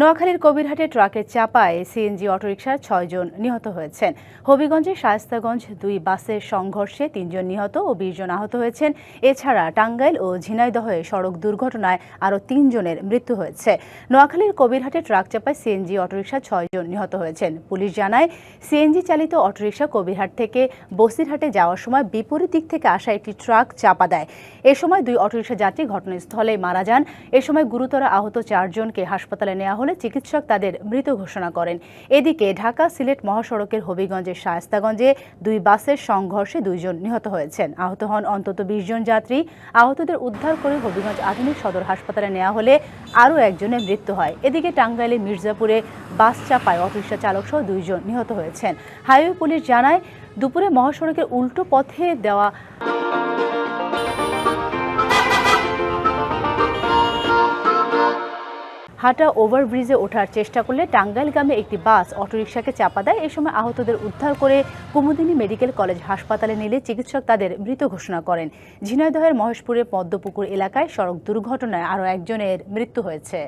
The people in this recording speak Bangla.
নোয়াখালীর কবিরহাটে ট্রাকের চাপায় সিএনজি অটোরিকশার ছয়জন নিহত হয়েছেন। হবিগঞ্জের শায়স্তাগঞ্জ দুই বাসের সংঘর্ষে তিনজন নিহত ও বিশ জন আহত হয়েছেন। এছাড়া টাঙ্গাইল ও ঝিনাইদহে সড়ক দুর্ঘটনায় আরও তিনজনের মৃত্যু হয়েছে। নোয়াখালীর কবিরহাটে ট্রাক চাপায় সিএনজি অটোরিকশা ছয়জন নিহত হয়েছেন। পুলিশ জানায় সিএনজি চালিত অটোরিকশা কবিরহাট থেকে বসিরহাটে যাওয়ার সময় বিপরীত দিক থেকে আসা একটি ট্রাক চাপা দেয়। এ সময় দুই অটোরিকশা যাত্রী ঘটনাস্থলে মারা যান। এ সময় গুরুতর আহত চারজনকে হাসপাতালে নেওয়া হলে। চিকিৎসক তাদের মৃত ঘোষণা করেন। এদিকে ঢাকা সিলেট মহাসড়কের হবিগঞ্জের শায়স্তাগঞ্জে দুই বাসের সংঘর্ষে দুইজন নিহত হয়েছেন। আহত হন অন্তত বিশ জন যাত্রী। আহতদের উদ্ধার করে হবিগঞ্জ আধুনিক সদর হাসপাতালে নেওয়া হলে আরও একজনের মৃত্যু হয়। এদিকে টাঙ্গাইলের মির্জাপুরে বাস চাপায় অটোরিকশা চালক সহ দুইজন নিহত হয়েছেন। হাইওয়ে পুলিশ জানায়, দুপুরে মহাসড়কের উল্টো পথে দেওয়া হাটা ওভারব্রিজে ওঠার চেষ্টা করলে টাঙ্গাইলগামী একটি বাস অটোরিকশাকে চাপা দেয়। এ সময় আহতদের উদ্ধার করে কুমুদিনী মেডিকেল কলেজ হাসপাতালে নিলে চিকিৎসক তাদের মৃত ঘোষণা করেন। ঝিনাইদহের মহেশপুরের পদ্মপুকুর এলাকায় সড়ক দুর্ঘটনায় আরও একজনের মৃত্যু হয়েছে।